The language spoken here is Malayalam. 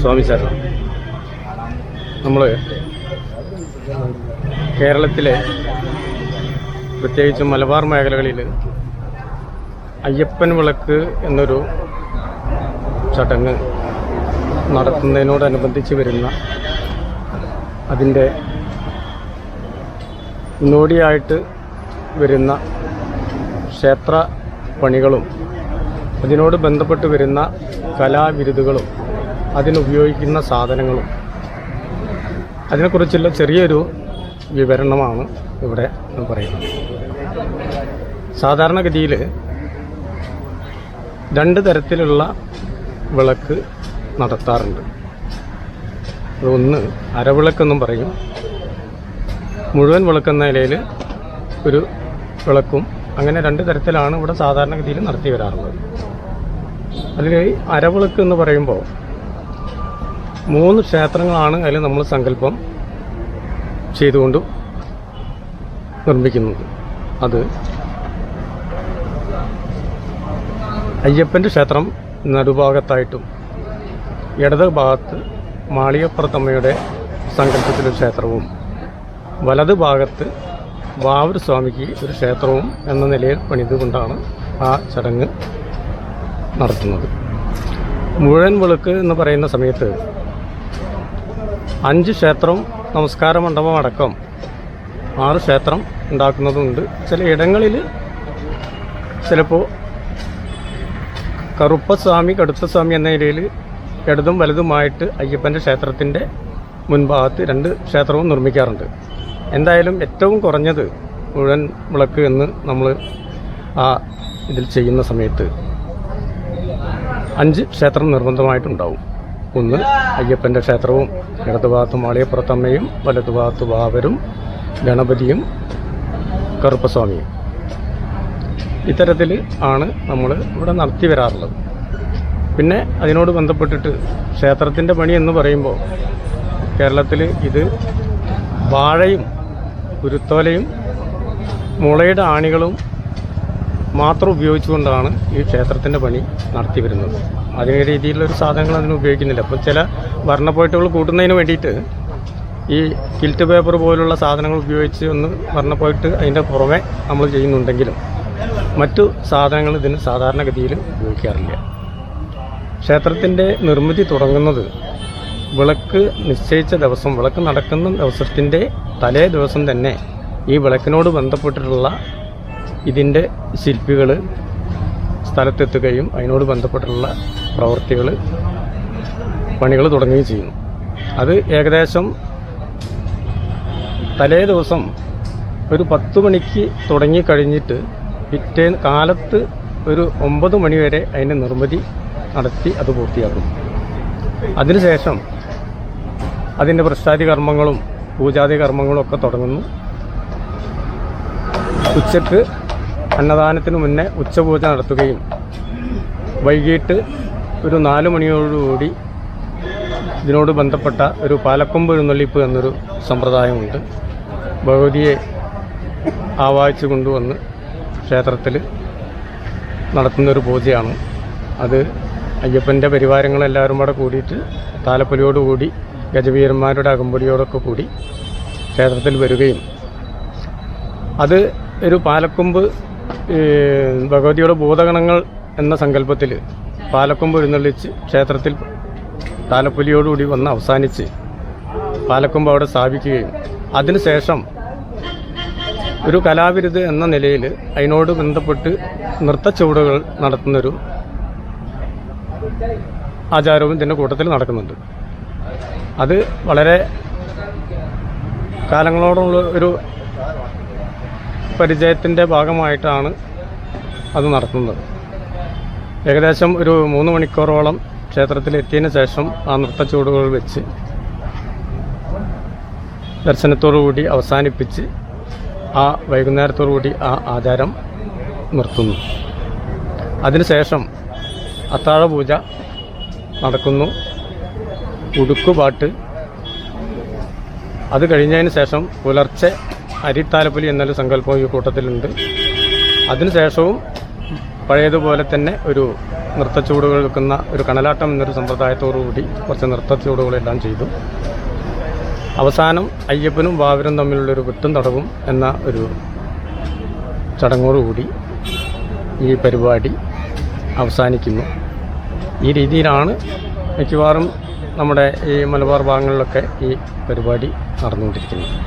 സ്വാമി സാർ. നമ്മൾ കേരളത്തിലെ പ്രത്യേകിച്ച് മലബാർ മേഖലകളിൽ അയ്യപ്പൻ വിളക്ക് എന്നൊരു ചടങ്ങ് നടത്തുന്നതിനോടനുബന്ധിച്ച് വരുന്ന അതിന്റെ മുന്നോടിയായിട്ട് വരുന്ന ക്ഷേത്ര പണികളും അതിനോട് ബന്ധപ്പെട്ട് വരുന്ന കലാവിരുതുകളും അതിനുപയോഗിക്കുന്ന സാധനങ്ങളും. അതിനെക്കുറിച്ചുള്ള ചെറിയൊരു വിവരണമാണ് ഇവിടെ പറയുന്നത്. സാധാരണഗതിയിൽ രണ്ട് തരത്തിലുള്ള വിളക്ക് നടത്താറുണ്ട്. അതൊന്ന് അരവിളക്കെന്നും പറയും. മുഴുവൻ വിളക്കെന്ന നിലയിൽ ഒരു വിളക്കും അങ്ങനെ രണ്ട് തരത്തിലാണ് ഇവിടെ സാധാരണഗതിയിൽ നടത്തി വരാറുള്ളത്. അതിൽ അരവിളക്ക് എന്ന് പറയുമ്പോൾ മൂന്ന് ക്ഷേത്രങ്ങളാണ് അതിൽ നമ്മൾ സങ്കല്പം ചെയ്തുകൊണ്ട് നിർമ്മിക്കുന്നത്. അത് അയ്യപ്പന്റെ ക്ഷേത്രം നടുഭാഗത്തായിട്ടും ഇടത് ഭാഗത്ത് മാളികപ്പുറത്തമ്മയുടെ സങ്കല്പത്തിലൊരു ക്ഷേത്രവും വലത് ഭാഗത്ത് വാവൂർ സ്വാമിക്ക് ഒരു ക്ഷേത്രവും എന്ന നിലയിൽ പണിതുകൊണ്ടാണ് ആ ചടങ്ങ് നടത്തുന്നത്. മുഴുവൻ വിളക്ക് എന്ന് പറയുന്ന സമയത്ത് അഞ്ച് ക്ഷേത്രവും നമസ്കാര മണ്ഡപം അടക്കം ആറ് ക്ഷേത്രം ഉണ്ടാക്കുന്നതുണ്ട്. ചില ഇടങ്ങളിൽ ചിലപ്പോൾ കറുപ്പസ്വാമി കടുത്തസ്വാമി എന്ന നിലയിൽ ഇടതും വലതുമായിട്ട് അയ്യപ്പന്റെ ക്ഷേത്രത്തിന്റെ മുൻഭാഗത്ത് രണ്ട് ക്ഷേത്രവും നിർമ്മിക്കാറുണ്ട്. എന്തായാലും ഏറ്റവും കുറഞ്ഞത് മുഴുവൻ വിളക്ക് എന്ന് നമ്മൾ ആ ഇതിൽ ചെയ്യുന്ന സമയത്ത് അഞ്ച് ക്ഷേത്രം നിർബന്ധമായിട്ടുണ്ടാവും. ഒന്ന് അയ്യപ്പന്റെ ക്ഷേത്രവും ഇടതുഭാഗത്ത് മാളിയപ്പുറത്തമ്മയും വലതുഭാഗത്ത് വാവരും ഗണപതിയും കറുപ്പസ്വാമിയും. ഇത്തരത്തിൽ ആണ് നമ്മൾ ഇവിടെ നടത്തി വരാറുള്ളത്. പിന്നെ അതിനോട് ബന്ധപ്പെട്ടിട്ട് ക്ഷേത്രത്തിന്റെ പണി എന്ന് പറയുമ്പോൾ കേരളത്തിൽ ഇത് വാഴയും കുരുത്തോലയും മുളയുടെ ആണികളും മാത്രം ഉപയോഗിച്ചുകൊണ്ടാണ് ഈ ക്ഷേത്രത്തിന്റെ പണി നടത്തി വരുന്നത്. അതിന് രീതിയിലുള്ള ഒരു സാധനങ്ങൾ അതിന് ഉപയോഗിക്കുന്നില്ല. അപ്പോൾ ചില വർണപ്പോയിട്ടുകൾ കൂട്ടുന്നതിന് വേണ്ടിയിട്ട് ഈ കിൽറ്റ് പേപ്പർ പോലുള്ള സാധനങ്ങൾ ഉപയോഗിച്ച് ഒന്ന് വർണപ്പോയിട്ട് അതിന്റെ പുറമെ നമ്മൾ ചെയ്യുന്നുണ്ടെങ്കിലും മറ്റു സാധനങ്ങൾ ഇതിന് സാധാരണഗതിയിൽ ഉപയോഗിക്കാറില്ല. ക്ഷേത്രത്തിന്റെ നിർമ്മിതി തുടങ്ങുന്നത് വിളക്ക് നിശ്ചയിച്ച ദിവസം വിളക്ക് നടക്കുന്ന ദിവസത്തിന്റെ തലേ ദിവസം തന്നെ ഈ വിളക്കിനോട് ബന്ധപ്പെട്ടിട്ടുള്ള ഇതിന്റെ ശില്പികൾ സ്ഥലത്തെത്തുകയും അതിനോട് ബന്ധപ്പെട്ടുള്ള പ്രവൃത്തികൾ പണികൾ തുടങ്ങുകയും ചെയ്യുന്നു അത് ഏകദേശം തലേ ദിവസം ഒരു പത്ത് മണിക്ക് തുടങ്ങി കഴിഞ്ഞിട്ട് പിറ്റേ കാലത്ത് ഒരു ഒമ്പത് മണിവരെ അതിന്റെ നിർമ്മിതി നടത്തി അത് പൂർത്തിയാക്കും. അതിനുശേഷം അതിന്റെ പ്രസാദി കർമ്മങ്ങളും പൂജാതി കർമ്മങ്ങളും ഒക്കെ തുടങ്ങുന്നു. ഉച്ചയ്ക്ക് അന്നദാനത്തിന് മുന്നേ ഉച്ചപൂജ നടത്തുകയും വൈകിട്ട് ഒരു നാല് മണിയോടുകൂടി ഇതിനോട് ബന്ധപ്പെട്ട ഒരു പാലക്കൊമ്പ് എഴുന്നള്ളിപ്പ് എന്നൊരു സമ്പ്രദായമുണ്ട്. ഭഗവതിയെ ആവാഹിച്ചു കൊണ്ടുവന്ന് ക്ഷേത്രത്തിൽ നടത്തുന്നൊരു പൂജയാണ്. അത് അയ്യപ്പന്റെ പരിവാരങ്ങളെല്ലാവരും കൂടെ കൂടിയിട്ട് താലപ്പൊലിയോടുകൂടി ഗജവീരന്മാരുടെ അകമ്പടിയോടൊക്കെ കൂടി ക്ഷേത്രത്തിൽ വരികയും. അത് ഒരു പാലക്കൊമ്പ് ഭഗവതിയുടെ ഭൂതഗണങ്ങൾ എന്ന സങ്കല്പത്തിൽ പാലക്കൊമ്പ് എഴുന്നള്ളിച്ച് ക്ഷേത്രത്തിൽ താലപ്പൊലിയോടുകൂടി വന്ന് അവസാനിച്ച് പാലക്കൊമ്പ് അവിടെ സ്ഥാപിക്കുകയും അതിനുശേഷം ഒരു കലാവിരുത് എന്ന നിലയിൽ അതിനോട് ബന്ധപ്പെട്ട് നൃത്തച്ചുവടുകൾ നടത്തുന്നൊരു ആചാരവും ഇതിന്റെ കൂട്ടത്തിൽ നടക്കുന്നുണ്ട്. അത് വളരെ കാലങ്ങളോടുള്ള ഒരു പരിചയത്തിന്റെ ഭാഗമായിട്ടാണ് അത് നടത്തുന്നത്. ഏകദേശം ഒരു മൂന്ന് മണിക്കൂറോളം ക്ഷേത്രത്തിൽ എത്തിയതിന് ശേഷം ആ നൃത്തച്ചുവടുകൾ വെച്ച് ദർശനത്തോടു കൂടി അവസാനിപ്പിച്ച് ആ വൈകുന്നേരത്തോടു കൂടി ആ ആചാരം നിർത്തുന്നു. അതിനുശേഷം അത്താഴ പൂജ നടക്കുന്നു. ഉടുക്കുപാട്ട്. അത് കഴിഞ്ഞതിന് ശേഷം പുലർച്ചെ അരിത്താലപ്പൊലി എന്നൊരു സങ്കല്പം ഈ കൂട്ടത്തിലുണ്ട്. അതിനുശേഷവും പഴയതുപോലെ തന്നെ ഒരു നൃത്തച്ചുവടുകൾ വെക്കുന്ന ഒരു കണലാട്ടം എന്നൊരു സമ്പ്രദായത്തോടുകൂടി കുറച്ച് നൃത്തച്ചുവടുകളെല്ലാം ചെയ്തു. അവസാനം അയ്യപ്പനും വാവരും തമ്മിലുള്ളൊരു വെട്ടും തടവും എന്ന ഒരു ചടങ്ങോടുകൂടി ഈ പരിപാടി അവസാനിക്കുന്നു. ഈ രീതിയിലാണ് മിക്കവാറും നമ്മുടെ ഈ മലബാർ ഭാഗങ്ങളിലൊക്കെ ഈ പരിപാടി നടന്നുകൊണ്ടിരിക്കുന്നത്.